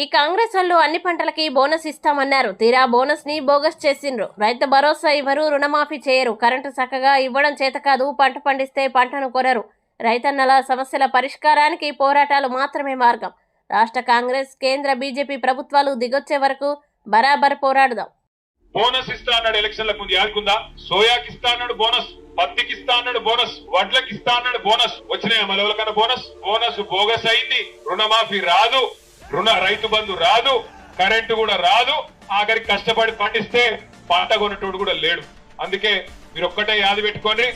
ఈ కాంగ్రెస్ వాళ్ళు అన్ని పంటలకి బోనస్ ఇస్తామన్నారు. తీరా బోనస్ని బోగస్ చేసిండ్రు. రైతు భరోసా ఇవ్వరు రుణమాఫీ చేయరు. కరెంటు చక్కగా ఇవ్వడం చేత కాదు పంట పండిస్తే పంటను కొరరు. రైతన్నల సమస్యల పరిష్కారానికి పోరాటాలు మాత్రమే మార్గం. రాష్ట్ర కాంగ్రెస్ కేంద్ర బీజేపీ ప్రభుత్వాలు దిగొచ్చే వరకు బరాబర్ పోరాడుదాం. బోనస్ ఇస్తా అన్నాడు ఎలక్షన్లకు ముందు. యాదుకుందా సోయాకి ఇస్తా అన్నాడు బోనస్. పత్తికి ఇస్తా అన్నాడు బోనస్. వడ్లకి ఇస్తా అన్నాడు బోనస్. వచ్చినాయా మన ఎవరికన్నా బోనస్? బోనస్ బోగస్ అయింది. రుణమాఫీ రాదు. రుణ రైతు బంధు రాదు కరెంటు కూడా రాదు ఆఖరికి కష్టపడి పండిస్తే పంట కొనేటోడు కూడా లేడు. అందుకే మీరు ఒక్కటే యాది పెట్టుకొని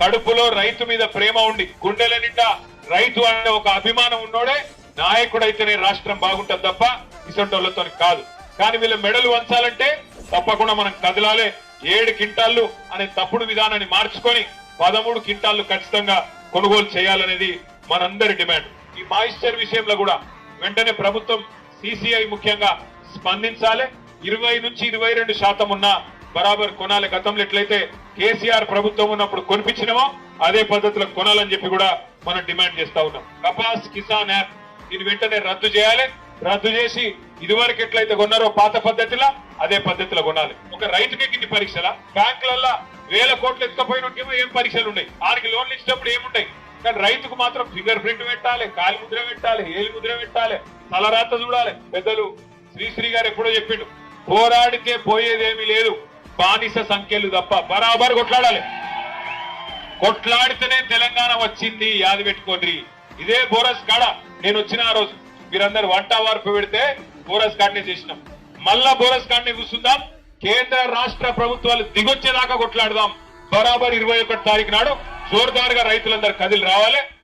కడుపులో రైతు మీద ప్రేమ ఉండి గుండెల నిండా రైతు అనే ఒక అభిమానం ఉన్నోడే నాయకుడైతేనే రాష్ట్రం బాగుంటుంది తప్ప ఇసంటోళ్ళతో కాదు. కానీ వీళ్ళ మెడలు వంచాలంటే తప్పకుండా మనం కదలాలే. ఏడు కింటాళ్ళు అనే తప్పుడు విధానాన్ని మార్చుకొని పదమూడు కింటాళ్ళు ఖచ్చితంగా కొనుగోలు చేయాలనేది మనందరి డిమాండ్. ఈ మాయిశ్చర్ విషయంలో కూడా వెంటనే ప్రభుత్వం సిసిఐ ముఖ్యంగా స్పందించాలి. ఇరవై నుంచి ఇరవై రెండు శాతం ఉన్న బరాబర్ కొనాలి. గతంలో ఎట్లయితే కేసీఆర్ ప్రభుత్వం ఉన్నప్పుడు కొనిపించినమో అదే పద్ధతిలో కొనాలని చెప్పి కూడా మనం డిమాండ్ చేస్తా ఉన్నాం. కపాస్ కిసాన్ యాప్ దీన్ని వెంటనే రద్దు చేయాలి. రద్దు చేసి ఇదివరకు ఎట్లయితే కొన్నారో పాత పద్ధతిలో అదే పద్ధతిలో కొనాలి. ఒక రైతుకి గిన్ని పరీక్షల? బ్యాంకులలో వేల కోట్లు ఎత్తుకపోయినకేమో ఏం పరీక్షలు ఉన్నాయి? ఆడికి లోన్లు ఇచ్చినప్పుడు ఏముంటాయి? కానీ రైతుకు మాత్రం ఫింగర్ ప్రింట్ పెట్టాలి కాలి ముద్ర పెట్టాలి ఏలి ముద్ర పెట్టాలి తలరాత చూడాలి. పెద్దలు శ్రీశ్రీ గారు ఎప్పుడో చెప్పిండు పోరాడితే పోయేదేమీ లేదు బానిస సంఖ్యలు తప్ప బరాబర్ కొట్లాడాలి. కొట్లాడితేనే తెలంగాణ వచ్చింది యాది పెట్టుకోండి. ఇదే బోరస్ కాడ నేను వచ్చిన ఆ రోజు. మీరందరు వంట వార్పు పెడితే బోరస్ కాడనే చేసినాం. మళ్ళా బోరస్ కాడనే కూర్చుందాం. కేంద్ర రాష్ట్ర ప్రభుత్వాలు దిగొచ్చేదాకా కొట్లాడదాం. బరాబర్ ఇరవై ఒకటి తారీఖు నాడు జోర్దార్గా రైతులందరూ కదిలి రావాలి.